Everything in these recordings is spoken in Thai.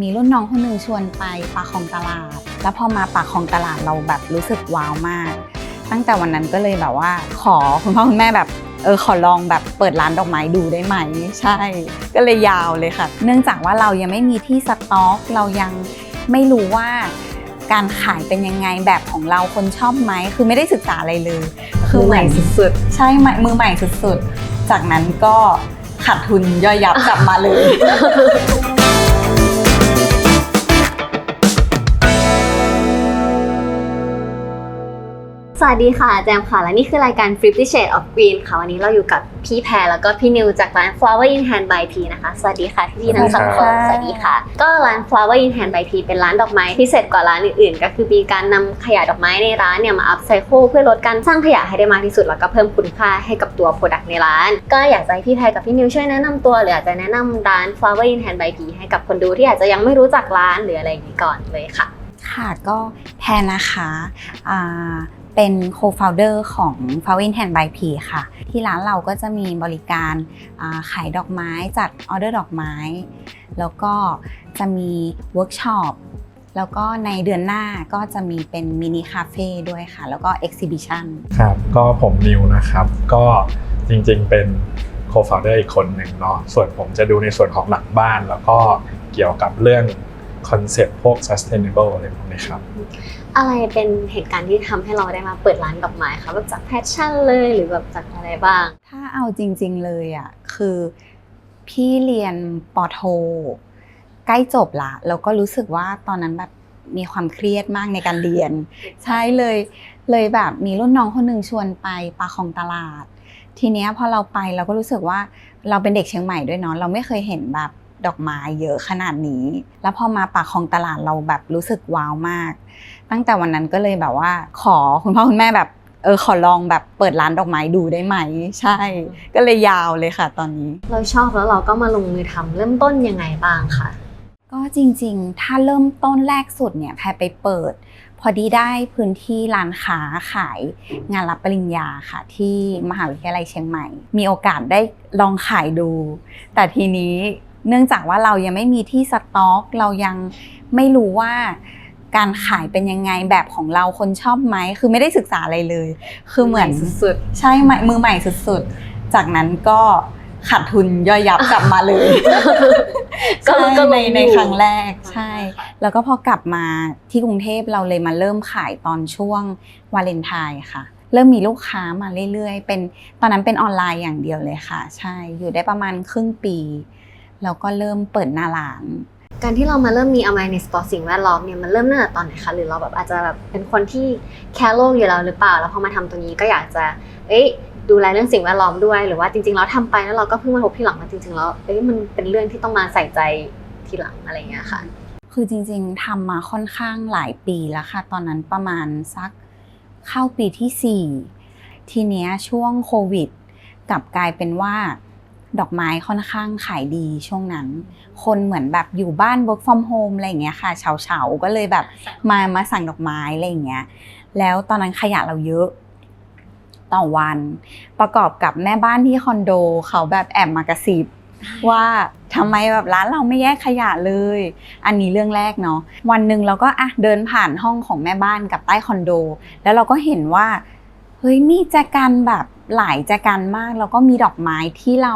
มีรุ่นน้องคนหนึ่งชวนไปปากของตลาด แล้วพอมาปากของตลาดเราแบบรู้สึกว้าวมาก ตั้งแต่วันนั้นก็เลยแบบว่า ขอคุณพ่อคุณแม่แบบเออขอลองแบบเปิดร้านดอกไม้ดูได้ไหม ใช่ ก็เลยยาวเลยค่ะ เนื่องจากว่าเรายังไม่มีที่สต็อก เรายังไม่รู้ว่าการขายเป็นยังไงแบบของเราคนชอบไหมคือไม่ได้ศึกษาอะไรเลย คือใหม่สุดใช่ใหม่มือใหม่สุดๆ จากนั้นก็ขาดทุนย่อยยับกลับมาเลย สวัสดีค่ะแจมค่ะ และนี่คือรายการ Fifty Shades of Green ค่ะ วันนี้เราอยู่กับพี่แพรแล้วก็พี่นิวจากร้าน Flower in Hand by P นะคะ สวัสดีค่ะพี่ๆทั้งสองคนสสวัวัสสดีดีค่ะค่ะ ก็ร้าน Flower in Hand by P เป็นร้านดอกไม้พิเศษกว่าร้านอื่นๆ ก็คือมีการนำขยะดอกไม้ในร้านเนี่ยมา upcycle เพื่อลดการสร้างขยะให้ได้มากที่สุด แล้วก็เพิ่มคุณค่าให้กับตัว product ในร้าน ก็อยากจะให้พี่แพรกับพี่นิวช่วยแนะนำตัว หรืออาจจะแนะนำร้าน Flower in Hand by P ให้กับคนดูที่อาจจะยังไม่รู้จักร้านหรืออะไรอย่างนี้ก่อนเลยค่ะ ค่ะก็แพนนะคะอ่า เป็น co-founder ของ f o w i n Hand by P ค่ะ ที่ร้านเราก็จะมีบริการขายดอกไม้จัดออเดอร์ดอกไม้ แล้วก็จะมีเวิร์กช็อปแล้วก็ในเดือนหน้าก็จะมีเป็นมินิคาเฟ่ด้วยค่ะ แล้วก็เอ็กซิบิชันครับ ก็ผมนิวนะครับ ก็จริงๆเป็น co-founder อีกคนหนึ่งเนาะส่วนผมจะดูในส่วนของหลังบ้าน แล้วก็เกี่ยวกับเรื่องคอนเซ็ปต์พวก sustainable อะไรพวกนี้ครับ อะไรเป็นเหตุการณ์ที่ทำให้เราได้มาเปิดร้านดอกไม้คะแบบจากแพชชั่นเลยหรือแบบจากอะไรบ้าง ถ้าเอาจริง ๆเลยอะคือพี่เรียนปอโท ใกล้จบละแล้วก็รู้สึกว่าตอนนั้นแบบมีความเครียดมากในการเรียน ใช่เลยเลยแบบมีรุ่นน้องคนหนึ่งชวนไปปาของตลาด ทีเนี้ยพอเราไปเราก็รู้สึกว่าเราเป็นเด็กเชียงใหม่ด้วยเนาะเราไม่เคยเห็นแบบ ดอกไม้เยอะขนาดนี้ แล้วพอมาปากของตลาดเราแบบรู้สึกว้าวมาก ตั้งแต่วันนั้นก็เลยแบบว่า ขอคุณพ่อคุณแม่แบบเออขอลองแบบเปิดร้านดอกไม้ดูได้ไหม ใช่ ก็เลยยาวเลยค่ะ ตอนนี้ เราชอบแล้วเราก็มาลงมือทำเริ่มต้นยังไงบ้างคะก็จริงๆ ถ้าเริ่มต้นแรกสุดเนี่ยแพรไปเปิด พอดีได้พื้นที่ร้านค้าขาย งานรับปริญญาค่ะ ที่มหาวิทยาลัยเชียงใหม่ มีโอกาสได้ลองขายดู แต่ทีนี้ เนื่องจากว่าเรายังไม่มีที่สต็อก เรายังไม่รู้ว่าการขายเป็นยังไงแบบของเราคนชอบไหมคือไม่ได้ศึกษาอะไรเลย คือเหมือนสุดใช่ใหม่มือใหม่สุดๆ จากนั้นก็ขาดทุนย่อยยับกลับมาเลยก็ใช่ก็ลในงอยู่ในครั้งแรกใช่ค่ะแล้วก็พอกลับมาที่กรุงเทพเราเลยมาเริ่มขายตอนช่วงวาเลนไทน์ค่ะ เริ่มมีลูกค้ามาเรื่อยๆ เป็นตอนนั้นเป็นออนไลน์อย่างเดียวเลยค่ะ ใช่อยู่ได้ประมาณครึ่งปี แล้วก็เริ่มเปิดหน้าร้าน การที่เรามาเริ่มมี awareness ต่อสิ่งแวดล้อมเนี่ยมันเริ่มตั้งแต่ตอนไหนคะหรือเราแบบอาจจะแบบเป็นคนที่แคร์โลกอยู่แล้วหรือเปล่า แล้วพอมาทำตรงนี้ก็อยากจะเอ้ยดูแลเรื่องสิ่งแวดล้อมด้วยหรือว่าจริง ๆ แล้วทำไปแล้วเราก็เพิ่งมาพบทีหลังว่าจริง ๆ แล้วเอ้ยมันเป็นเรื่องที่ต้องมาใส่ใจทีหลังอะไรอย่างเงี้ยค่ะคือจริง ๆทำมาค่อนข้างหลายปีแล้วค่ะ ตอนนั้นประมาณสักเข้าปีที่ 4 ทีเนี้ยช่วงโควิดกลับกลายเป็นว่า ดอกไม้ค่อนข้างขายดีช่วงนั้น คนเหมือนแบบอยู่บ้าน work from home อะไรอย่างเงี้ยค่ะเฉาๆก็เลยแบบมามาสั่งดอกไม้อะไรอย่างเงี้ย แล้วตอนนั้นขยะเราเยอะต่อวัน ประกอบกับแม่บ้านที่คอนโด เขาแบบแอบมากระซิบว่าทำไมแบบร้านเราไม่แยกขยะเลย อันนี้เรื่องแรกเนาะ วันหนึ่งเราก็อะเดินผ่านห้องของแม่บ้านกับใต้คอนโด แล้วเราก็เห็นว่า เฮ้ยมีแจกันแบบ หลายแจกันมาก แล้วก็มีดอกไม้ที่เรา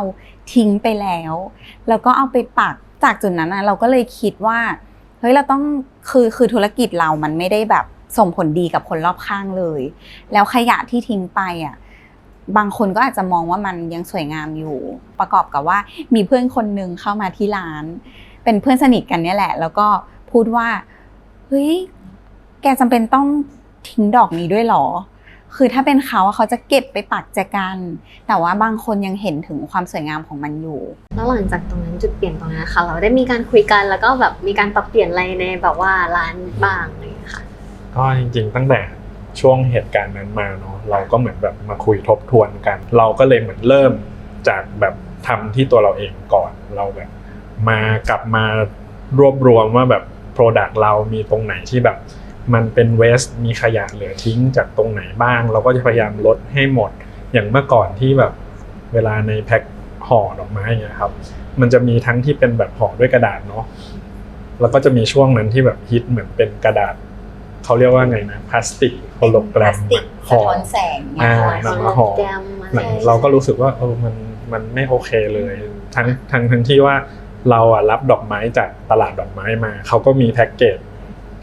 ทิ้งไปแล้ว แล้วก็เอาไปปักจากจุดนั้นนะเราก็เลยคิดว่าเฮ้ยเราต้องคือคือธุรกิจเรามันไม่ได้แบบส่งผลดีกับคนรอบข้างเลย แล้วขยะที่ทิ้งไปอะบางคนก็อาจจะมองว่ามันยังสวยงามอยู่ ประกอบกับว่ามีเพื่อนคนหนึ่งเข้ามาที่ร้าน เป็นเพื่อนสนิทกันเนี่ยแหละ แล้วก็พูดว่าเฮ้ยแกจำเป็นต้องทิ้งดอกนี้ด้วยหรอ คือถ้าเป็นเขาอะเขาจะเก็บไปปักแจกัน แต่ว่าบางคนยังเห็นถึงความสวยงามของมันอยู่ แล้วหลังจากตรงนั้นจุดเปลี่ยนตรงนั้นนะคะเราได้มีการคุยกันแล้วก็แบบมีการปรับเปลี่ยนอะไรในแบบว่าร้านบ้างอะไรอย่างเงี้ยค่ะก็จริงๆตั้งแต่ช่วงเหตุการณ์นั้นมาเนาะเราก็เหมือนแบบมาคุยทบทวนกัน เราก็เลยเหมือนเริ่มจากแบบทำที่ตัวเราเองก่อนเราแบบ มากลับมารวบรวมว่าแบบ Product เรามีตรงไหนที่แบบ มันเป็นเวสมีขยะเหลือทิ้งจากตรงไหนบ้าง เราก็จะพยายามลดให้หมด อย่างเมื่อก่อนที่แบบเวลาในแพ็คห่อดอกไม้เนี่ยครับ มันจะมีทั้งที่เป็นแบบห่อด้วยกระดาษเนาะแล้วก็จะมีช่วงนั้นที่แบบฮิตเหมือนเป็นกระดาษเขาเรียกว่าไงนะพลาสติกโฮโลแกรพลามสติกห่สะอท้อนแสงอ่าเนี่ยหนังห่อแกมอะหไรลังเราก็รู้สึกว่าเออมันมันไม่โอเคเลย ทั้งทั้งทั้งที่ว่าเราอะรับดอกไม้จากตลาดดอกไม้มาเขาก็มีแพ็กเกจ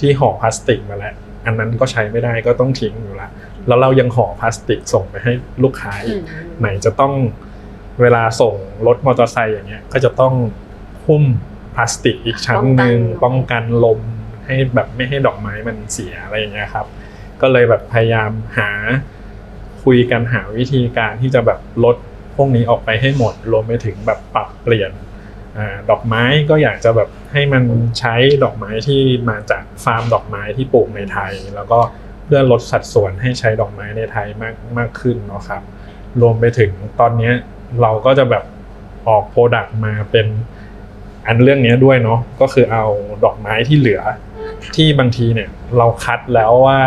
ที่ห่อพลาสติกมาแล้ว อันนั้นก็ใช้ไม่ได้ก็ต้องทิ้งอยู่ละแล้วเรายังห่อพลาสติกส่งไปให้ลูกค้าอีกไหนจะต้องเวลาส่งรถมอเตอร์ไซค์อย่างเงี้ยก็จะต้องหุ้มพลาสติกอีกชั้นหนึ่งป้ป้อองงกักันนลมให้แบบไม่ให้ดอกไม้มันเสียอะไรอย่างเงี้ยครับ ก็เลยแบบพยายามหาคุยกันหาวิธีการที่จะแบบลดพวกนี้ออกไปให้หมดรวมไปถึงแบบปรับเปลี่ยนอา ดอกไม้ก็อยากจะแบบให้มันใช้ดอกไม้ที่มาจากฟาร์มดอกไม้ที่ปลูกในไทย แล้วก็เพื่อลดสัดส่วนให้ใช้ดอกไม้ในไทยมากมากขึ้นเนาะครับ รวมไปถึงตอนนี้เราก็จะแบบออกโปรดักต์มาเป็นอันเรื่องนี้ด้วยเนาะก็คือเอาดอกไม้ที่เหลือ ที่บางทีเนี่ยเราคัดแล้วว่า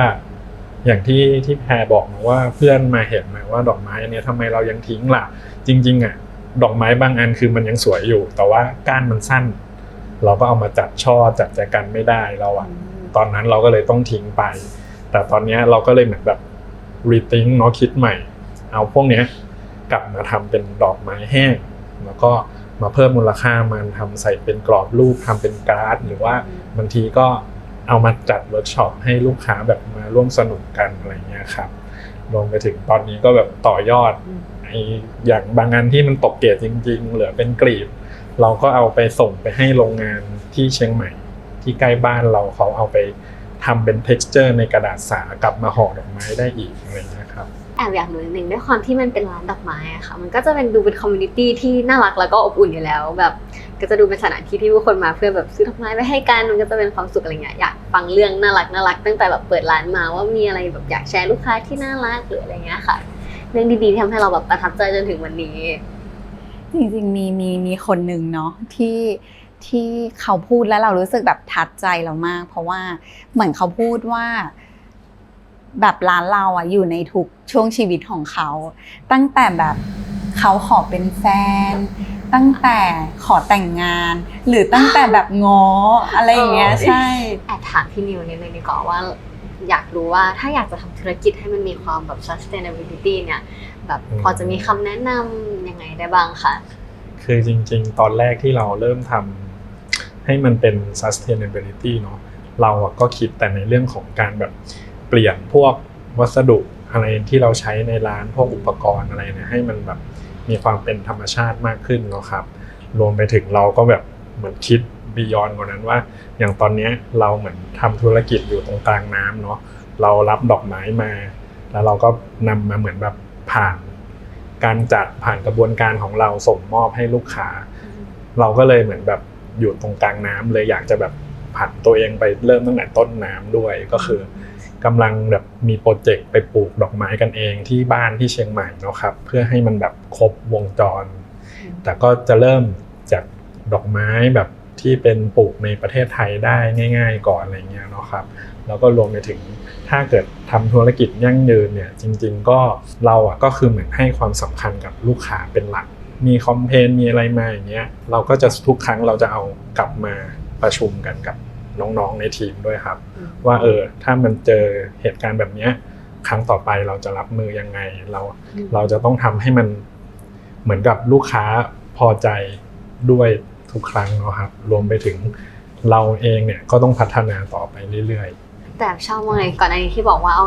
อย่างที่ที่แพรบอกว่าเพื่อนมาเห็นมาว่าดอกไม้อันเนี้ยทำไมเรายังทิ้งล่ะ จริง ๆอะ ดอกไม้บางอันคือมันยังสวยอยู่ แต่ว่าก้านมันสั้น เราก็เอามาจัดช่อจัดแจกันไม่ได้เราอะตอนนั้นเราก็เลยต้องทิ้งไป แต่ตอนเนี้ยเราก็เลยเหมือนแบบรีทิงเนาะคิดใหม่ เอาพวกเนี้ยกลับมาทำเป็นดอกไม้แห้ง แล้วก็มาเพิ่มมูลค่ามันทำใส่เป็นกรอบรูปทำเป็นการ์ด หรือว่าบางทีก็เอามาจัดเวิร์กช็อปให้ลูกค้าแบบมาร่วมสนุกกันอะไรเงี้ยครับรวมไปถึงตอนนี้ก็แบบต่อยอดไออย่างบางงานที่มันตกเกรดจริง ๆ เหลือเป็นกลีบ เราก็เอาไปส่งไปให้โรงงานที่เชียงใหม่ ที่ใกล้บ้านเราเขาเอาไปทำเป็น t e x t อร์ในกระดาษสากลับมาห่อดอกไม้ได้อีกอะไรเงี้ยครับแอบอยากรู้นิดนึงด้วยความที่มันเป็นร้านดอกไม้อะค่ะมันก็จะเป็นดูเป็นคอมมูนิตี้ที่น่ารักแล้วก็อบอุ่นอยู่แล้ว แบบก็จะดูเป็นสถานที่ที่ผู้คนมาเพื่อแบบซื้อดอกไม้ไปให้กันมันก็จะเป็นความสุขอะไรเงี้ยอยากฟังเรื่องน่ารักน่ารักตั้งแต่แบบเปิดร้านมาว่ามีอะไรแบบอยากแชร์ลูกค้าที่น่ารักหรืออะไรเงี้ยค่ะ เรื่องดีๆที่ทำให้เราแบบประทับใจจนถึงวันนี้ จริงๆมีมีมีคนหนึ่งเนาะที่ที่เขาพูดแล้วเรารู้สึกแบบทัดใจเรามาก เพราะว่าเหมือนเขาพูดว่า แบบร้านเราอะอยู่ในทุกช่วงชีวิตของเขา ตั้งแต่แบบเขาขอเป็นแฟน ตั้งแต่ขอแต่งงาน หรือตั้งแต่แบบง้ออะไรอย่างเงี้ยเออใช่แอบถามพี่นิวนิดนึงดีกว่าว่า อยากรู้ว่าถ้าอยากจะทำธุรกิจให้มันมีความแบบ sustainability เนี่ยแบบพอจะมีคำแนะนำยังไงได้บ้างคะคือจริง ๆ ตอนแรกที่เราเริ่มทำให้มันเป็น sustainability เนาะเราก็คิดแต่ในเรื่องของการแบบเปลี่ยนพวกวัสดุอะไรที่เราใช้ในร้านพวกอุปกรณ์อะไรเนี่ยให้มันแบบมีความเป็นธรรมชาติมากขึ้นเนาะครับ รวมไปถึงเราก็แบบเหมือนคิด บียอนกว่านั้นว่า อย่างตอนเนี้ยเราเหมือนทำธุรกิจอยู่ตรงกลางน้ำเนาะเรารับดอกไม้มา แล้วเราก็นำมาเหมือนแบบผ่านการจัดผ่านกระบวนการของเราส่งมอบให้ลูกค้า เราก็เลยเหมือนแบบอยู่ตรงกลางน้ำเลยอยากจะแบบผันตัวเองไปเริ่มตั้งแต่ต้นน้ำด้วยก็คือกำลังแบบมีโปรเจกต์ไปปลูกดอกไม้กันเองที่บ้านที่เชียงใหม่เนาะครับ เพื่อให้มันแบบครบวงจร แต่ก็จะเริ่มจากดอกไม้แบบ ที่เป็นปลูกในประเทศไทยได้ง่าย ๆ ก่อนอะไรเงี้ยเนาะครับแล้วก็รวมไปถึงถ้าเกิดทำธุรกิจยั่งยืนเนี่ยจริง ๆ ก็เราอะก็คือเหมือนให้ความสำคัญกับลูกค้าเป็นหลัก มีคอมเพนมีอะไรมาอย่างเงี้ยเราก็จะทุกครั้งเราจะเอากลับมาประชุมกันกับน้องๆในทีมด้วยครับ ว่าเออถ้ามันเจอเหตุการณ์แบบเนี้ยครั้งต่อไปเราจะรับมือยังไงเราเราจะต้องทำให้มันเหมือนกับลูกค้าพอใจด้วย ทุกครั้งเนาะครับรวมไปถึงเราเองเนี่ยก็ต้องพัฒนาต่อไปเรื่อยๆ แต่ชอบมากเลยก่อนอันนี้ที่บอกว่าเอา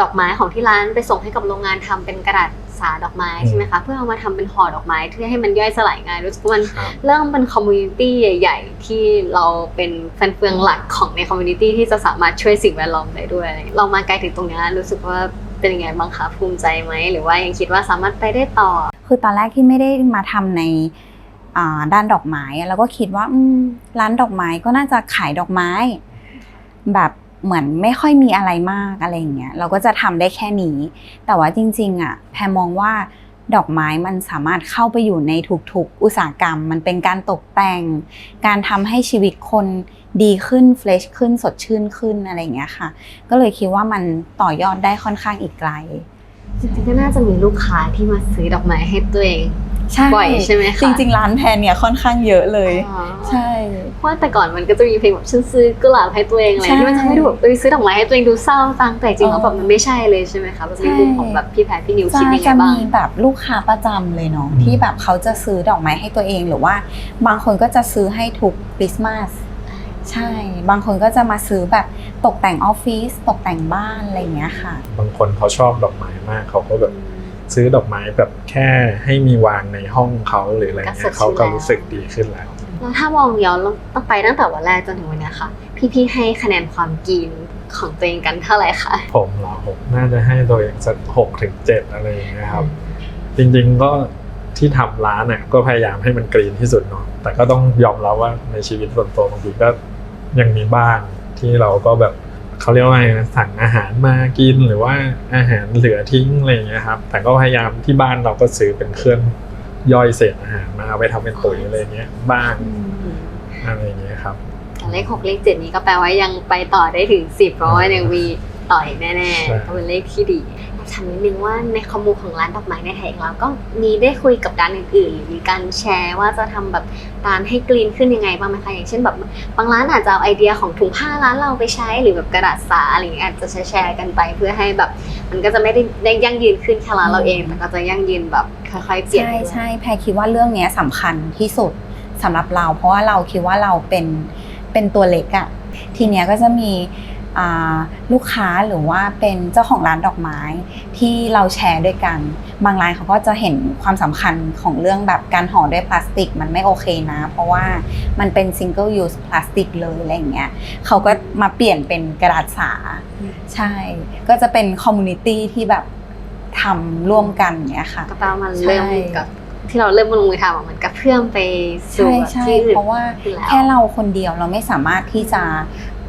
ดอกไม้ของที่ร้านไปส่งให้กับโรงงานทำเป็นกระดาษสาดอกไม้อืมใช่ไหมคะเพื่อเอามาทำเป็นห่อดอกไม้เพื่อให้มันย่อยสลายง่ายรู้สึกว่ามันครับเริ่มเป็นคอมมูนิตี้ใหญ่ ๆ ที่เราเป็นแฟนเฟืองหลักของในคอมมูนิตี้ที่จะสามารถช่วยสิ่งแวดล้อมได้ด้วยอะไรอย่างเงี้ยเรามาไกลถึงตรงเนี้ยรู้สึกว่าเป็นยังไงบ้างคะภูมิใจไหมหรือว่ายังคิดว่าสามารถไปได้ต่อ คือตอนแรกที่ไม่ได้มาทำในอ่า ด้านดอกไม้อะเราก็คิดว่าร้านดอกไม้ก็น่าจะขายดอกไม้ แบบเหมือนไม่ค่อยมีอะไรมากอะไรอย่างเงี้ยเราก็จะทำได้แค่นี้ แต่ว่าจริง ๆ อะ แพรมองว่าดอกไม้มันสามารถเข้าไปอยู่ในทุกๆ อุตสาหกรรม มันเป็นการตกแต่ง การทำให้ชีวิตคนดีขึ้นเฟรชขึ้นสดชื่นขึ้นอะไรอย่างเงี้ยค่ะ ก็เลยคิดว่ามันต่อยอดได้ค่อนข้างอีกไกลจริงๆก็น่าจะมีลูกค้าที่มาซื้อดอกไม้ให้ตัวเอง ใช่บ่อยใช่ไหมคะจริงๆ ร้านแพนเนี่ยค่อนข้างเยอะเลยอ๋อใช่เพราะว่าแต่ก่อนมันก็จะมีเพลงแบบฉันซื้อกุหลาบให้ตัวเองอะไรใช่ที่มันทำให้ดูแบบเอ้ยซื้อดอกไม้ให้ตัวเองดูเศร้าจังแต่จริงๆแล้วแบบมันไม่ใช่เลยใช่ไหมคะแบบในมุมของแบบพี่แพรพี่นิวคิดจะยังไงจะบ้างมีแบบลูกค้าประจำเลยเนาะอืมที่แบบเขาจะซื้อดอกไม้ให้ตัวเองหรือว่า บางคนก็จะซื้อให้ทุกคริสต์มาสใช่ บางคนก็จะมาซื้อแบบตกแต่งออฟฟิศตกแต่งบ้านอะไรอย่างเงี้ยค่ะ บางคนเขาชอบดอกไม้มากเขาก็แบบ ซื้อดอกไม้แบบแค่ให้มีวางในห้องเขาหรืออะไรก็สเงี้ดยชื่นเขาก็แล้วรู้สึกดีขึ้นแล้วแล้วถ้ามองย้อนต้องไปตั้งแต่วันแรกจนถึงวันเนี้ยค่ะ พี่ๆให้คะแนนความกินของตัวเองกันเท่าไหร่คะผมเหราผมน่าจะให้ตัวเองสักหกถึงเจ็ดอะไรอย่างเงี้ยครับ จริงๆก็ที่ทำร้านน่ะก็พยายามให้มันกรีนที่สุดเนาะแต่ก็ต้องยอมรับว่าในชีวิตส่วนตัวบางทีก็ยังมีบ้างที่เราก็แบบ เขาเรียกว่าไงนะสั่งอาหารมากินหรือว่าอาหารเหลือทิ้งอะไรอย่างเงี้ยครับ แต่ก็พยายามที่บ้านเราก็ซื้อเป็นเครื่องย่อยเศษอาหารมาเอาไปทำเป็นปุ๋ยอะไรเงี้ยบ้างอะไรอย่างเงี้ยครับแต่เลขหกเลขเจ็ดนี้ก็แปลว่ายังไปต่อได้ถึงสิบเพราะว่ายังมีต่ออีกแน่ใช่ๆก็เป็นเลขที่ดี ถามนิดนึงว่าในคอมมูของร้านดอกไม้ในไทยของเราก็มีได้คุยกับร้านอื่นๆหรือมีการแชร์ว่าจะทำแบบร้านให้กรีนขึ้นยังไงบ้างไหมคะอย่างเช่นแบบบางร้านอาจจะเอาไอเดียของถุงผ้าร้านเราไปใช้หรือแบบกระดาษสาอะไรอย่างเงี้ยอาจจะแชร์กันไปเพื่อให้แบบ มันก็จะไม่ได้ได้ยั่งยืนขึ้นแค่ร้านเราเองแต่ก็จะยั่งยืนแบบค่อยๆเปลี่ยนใช่ใช่แพรคิดว่าเรื่องนี้ยสำคัญที่สุดสำหรับเรา เพราะว่าเราคิดว่าเราเป็นเป็นตัวเล็กอะทีเนี้ยก็จะมี ลูกค้าหรือว่าเป็นเจ้าของร้านดอกไม้ที่เราแชร์ด้วยกัน บางร้านเขาก็จะเห็นความสำคัญของเรื่องแบบการห่อด้วยพลาสติกมันไม่โอเคนะ เพราะว่ามันเป็น single use พลาสติกเลยอะไรอย่างเงี้ยเขาก็มาเปลี่ยนเป็นกระดาษสา ใช่ ก็จะเป็นคอมมูนิตี้ที่แบบทำร่วมกันเนี้ยค่ะก็แปลว่ามันเริ่มใช่กับที่เราเริ่มลงมือทำอะมันก็เพื่อมไปสู่ใช่แบบใช่ที่อื่นเพราะว่าอยู่แล้วแค่เราคนเดียวเราไม่สามารถที่จะ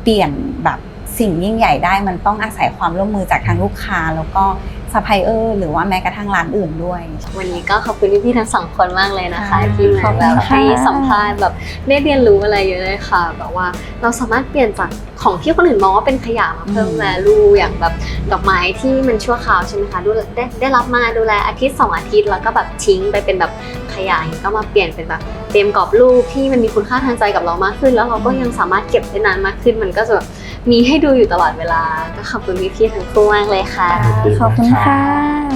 เปลี่ยนแบบ สิ่งยิ่งใหญ่ได้มันต้องอาศัยความร่วมมือจากทางลูกค้า แล้วก็ซัพพลายเออร์หรือว่าแม้กระทั่งร้านอื่นด้วย วันนี้ก็ขอบคุณพี่ๆทั้งสองคนมากเลยนะคะ ค่ะที่มาขอบคุณแบบค่ะ ให้สัมภาษณ์แบบได้เรียนรู้อะไรเยอะเลยค่ะแบบว่าเราสามารถเปลี่ยนจากของที่คนอื่นมองว่าเป็นขยะมาเพิ่ม value อย่างแบบดอกไม้ที่มันชั่วคราวใช่ไหมคะดูได้ได้รับมาดูแลอาทิตย์สองอาทิตย์แล้วก็แบบทิ้งไปเป็นแบบขยะอย่างนี้ก็มาเปลี่ยนเป็นแบบเตรียมกรอบรูปที่มันมีคุณค่าทางใจกับเรามากขึ้น แล้วเราก็ยังสามารถเก็บได้นานมากขึ้น มันก็จะแบบ มีให้ดูอยู่ตลอดเวลา ก็ขอบคุณพี่ๆทั้งคู่มากเลยค่ะดีมากขอบคุณครัค่ะบ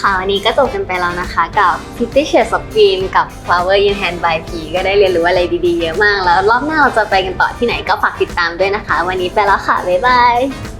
ค่ะวันนี้ก็จบกันไปแล้วนะคะ กับ Fifty Shades of Green กับ Flower in Hand by P ก็ได้เรียนรู้อะไรดีๆ เยอะมาก แล้วรอบหน้าเราจะไปกันต่อที่ไหนก็ฝากติดตามด้วยนะคะ วันนี้ไปแล้วค่ะ บ๊ายบาย